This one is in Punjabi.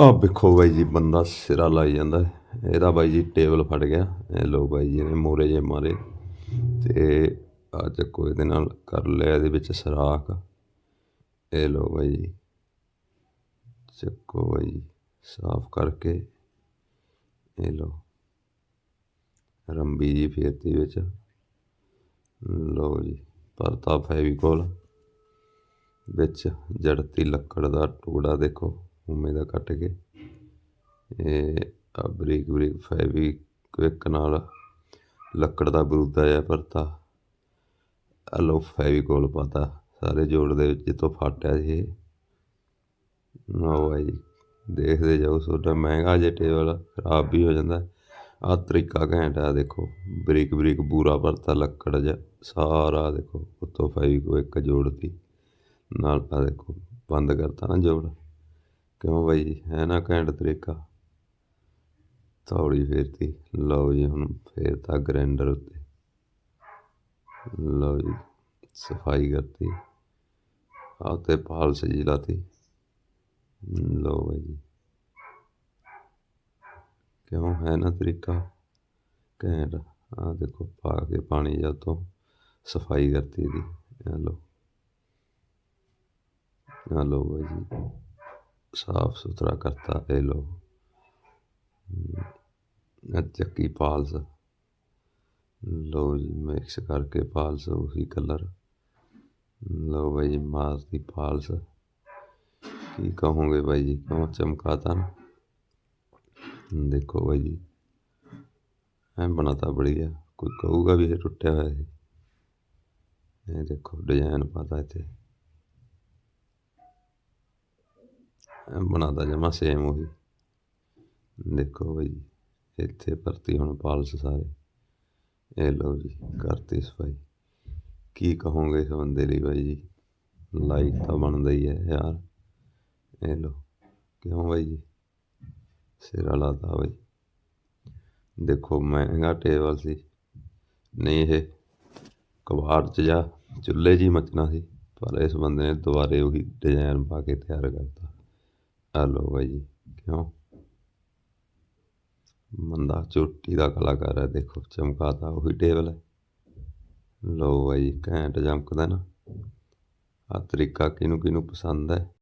ਆ ਵੇਖੋ ਬਾਈ ਜੀ, ਬੰਦਾ ਸਿਰਾ ਲਾਈ ਜਾਂਦਾ। ਇਹਦਾ ਬਾਈ ਜੀ ਟੇਬਲ ਫਟ ਗਿਆ। ਇਹ ਲੋ ਬਾਈ ਜੀ ਨੇ ਮੋਰੇ ਜੇ ਮਾਰੇ। ਤੇ ਆ ਚੱਕੋ ਇਹਦੇ ਨਾਲ ਕਰ ਲਿਆ ਇਹਦੇ ਵਿੱਚ ਸਰਾਖ। ਇਹ ਲੋ ਬਾਈ ਜੀ, ਚੱਕੋ ਬਾਈ ਜੀ, ਸਾਫ਼ ਕਰਕੇ। ਇਹ ਲੋ ਰੰਬੀ ਜੀ ਫੇਰਤੀ ਵਿੱਚ। ਲੋ ਜੀ, ਪਰਤਾ ਫੈਵੀਕੋਲ। ਵਿੱਚ ਜੜਤੀ ਲੱਕੜ ਦਾ ਟੁਕੜਾ ਦੇਖੋ। ਉਵੇਂ ਦਾ ਕੱਟ ਕੇ। ਇਹ ਆ ਬਰੀਕ ਬਰੀਕ ਫੈਵੀ ਕੁਇਕ ਨਾਲ ਲੱਕੜ ਦਾ ਬਰੂਦਾ ਜਿਹਾ ਪਰਤਾ ਆ ਲੋ ਫੈਵੀਕੋਲ ਪਾਤਾ। ਸਾਰੇ ਜੋੜ ਦੇ ਵਿੱਚ ਜਿੱਥੋਂ ਫਾਟਿਆ ਸੀ ਇਹ। ਲਓ ਬਾਈ ਦੇਖਦੇ ਜਾਓ ਤੁਹਾਡਾ ਮਹਿੰਗਾ ਜੇ ਟੇਬਲ ਖਰਾਬ ਵੀ ਹੋ ਜਾਂਦਾ। ਆ ਤਰੀਕਾ ਘੈਂਟ ਆ ਦੇਖੋ, ਬਰੀਕ ਬਰੀਕ ਬੂਰਾ ਪਰਤਾ ਲੱਕੜ ਜਿਹਾ, ਸਾਰਾ ਦੇਖੋ, ਉੱਤੋਂ ਫੈਵੀਕੋਇਕ ਜੋੜਤੀ ਨਾਲ ਆ ਦੇਖੋ, ਬੰਦ ਕਰਤਾ ਨਾ ਜੋੜ। ਕਿਉਂ ਬਾਈ? ਜੀ ਹੈ ਨਾ ਘੈਂਟ ਤਰੀਕਾ। ਤੌੜੀ ਫੇਰਤੀ। ਲਓ ਜੀ ਹੁਣ ਫੇਰ ਫੇਰਤਾ ਗ੍ਰਾਈਂਡਰ ਉੱਤੇ। ਲਓ ਜੀ, ਸਫ਼ਾਈ ਕਰਤੀ। ਆ ਤੇ ਪਾਲਸ ਜੀ ਲਾਤੀ। ਲਓ ਬਾਈ ਜੀ। ਕਿਉਂ? ਹੈ ਨਾ ਤਰੀਕਾ। ਘੈਂਟ। ਆ ਦੇਖੋ, ਪਾ ਕੇ ਪਾਣੀ ਜਾਂ ਤੋਂ ਸਫ਼ਾਈ ਕਰਤੀ ਦੀ ਇਹ ਲਓ। ਆ ਲਓ ਬਾਈ ਜੀ। ਸਾਫ਼ ਸੁਥਰਾ ਕਰਤਾ ਇਹ ਲਓ ਇਹ ਚੱਕੀ ਪਾਲਸ। ਲਓ ਜੀ ਮਿਕਸ ਕਰਕੇ ਪਾਲਸ, ਉਹੀ ਕਲਰ ਲਓ ਬਾਈ ਜੀ, ਮਾਸ ਦੀ ਪਾਲਸ। ਕੀ ਕਹੋਗੇ ਬਾਈ ਜੀ, ਕਿਉਂ ਚਮਕਾਤਾ ਨਾ? ਦੇਖੋ ਬਾਈ ਜੀ, ਐ ਬਣਾਤਾ ਬੜੀਆ। ਕੋਈ ਕਹੂਗਾ ਵੀ ਇਹ ਟੁੱਟਿਆ ਹੋਇਆ ਹੈ ਇਹ ਦੇਖੋ ਡਿਜ਼ਾਈਨ ਪਾਤਾ ਇੱਥੇ ਐ ਬਣਾਤਾ ਜਮਾ ਸੇਮ ਉਹੀ। ਦੇਖੋ ਬਾਈ ਜੀ ਇੱਥੇ ਭਰਤੀ ਹੁਣ ਪਾਲਸ ਸਾਰੇ। ਇਹ ਲਓ ਜੀ, ਕਰਤੀ ਸਫ਼ਾਈ। ਕੀ ਕਹੋਗੇ ਇਸ ਬੰਦੇ ਲਈ ਬਾਈ ਜੀ? ਲਾਈਕ ਤਾਂ ਬਣਦਾ ਹੀ ਹੈ ਯਾਰ। ਇਹ ਲਓ, ਕਿਉਂ ਬਾਈ ਜੀ? ਸਿਰਾ ਲਾਤਾ ਬਾਈ। ਦੇਖੋ ਮਹਿੰਗਾ ਟੇਬਲ ਸੀ। ਨਹੀਂ ਇਹ ਕਬਾੜ 'ਚ ਜਾ ਚੁੱਲ੍ਹੇ 'ਚ ਹੀ ਮਚਣਾ ਸੀ। ਪਰ ਇਸ ਬੰਦੇ ਨੇ ਦੁਬਾਰੇ ਉਹੀ ਡਿਜ਼ਾਈਨ ਪਾ ਕੇ ਤਿਆਰ ਕਰਤਾ। ਹੈਲੋ ਬਾਈ ਜੀ ਕਿਉਂ? ਬੰਦਾ ਚੋਟੀ ਦਾ ਕਲਾਕਾਰ ਹੈ ਦੇਖੋ ਚਮਕਾਤਾ ਉਹੀ ਟੇਬਲ ਹੈ। ਲਓ ਬਾਈ, ਘੈਂਟ ਚਮਕਦਾ ਨਾ। ਆਹ ਤਰੀਕਾ ਕਿਹਨੂੰ ਕਿਹਨੂੰ ਪਸੰਦ ਹੈ?